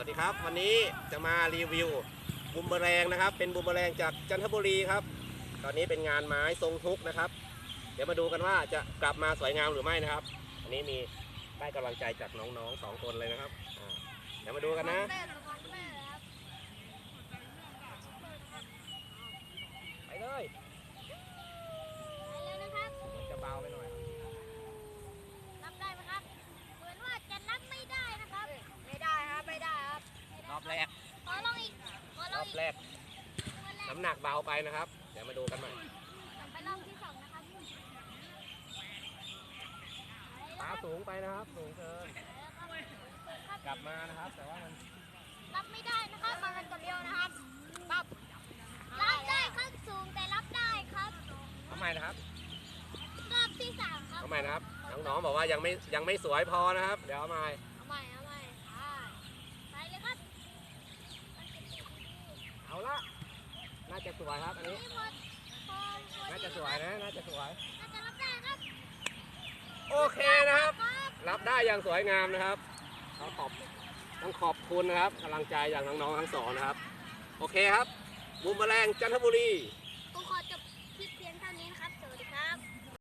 สวัสดีครับ วันนี้จะมารีวิวบูมเบแรงนะครับ เป็นบูมเบแรงจากจันทบุรีครับ ตอนนี้เป็นงานไม้ทรงฮุกนะครับ เดี๋ยวมาดูกันว่าจะกลับมาสวยงามหรือไม่นะครับ อันนี้มีได้กำลังใจจากน้องๆสองคนเลยนะครับเดี๋ยวมาดูกันนะไปเลย ไปเลยนะครับ มันจะเบาไปหน่อย รับได้ไหมครับ เหมือนว่าจะรับไม่ได้นะครับ ไม่ได้ครับ ไม่ได้ครับ รอบ แรกขอลองอีกขอลรองอบอีกแรกวันแรก น้ำหนักเบาไปนะครับ เดี๋ยวมาดูกันใหม่ไปรอบที่สองนะครับขาสูงไปนะครับ สูงเกิน กลับมานะครับ แต่ว่ามัน รับไม่ได้นะครับมากันตัวเดียวนะครับปั๊บรับได้ครับสูงแต่รับได้ครับทำไมนะครับรอบที่สามครับทำไมนะครับ น้องๆบอกว่ายังไม่ยังไม่สวยพอนะครับ เดี๋ยวเอาใหม่เอาใหม่เอาใหม่อ่าไปเลยครับ เอาละ น่า จะสวยครับอันนี้นี่พอพอพอน่าจะสวยนะ น่าจะสวยน่าจะรับได้ครับโอเคนะครับครับ รับได้อย่างสวยงามนะครับต้องขอบต้องขอบคุณนะครับกำลังใจอย่างน้องๆทั้งสองนะครับ โอเคครับบูมแมลงจันทบุรีค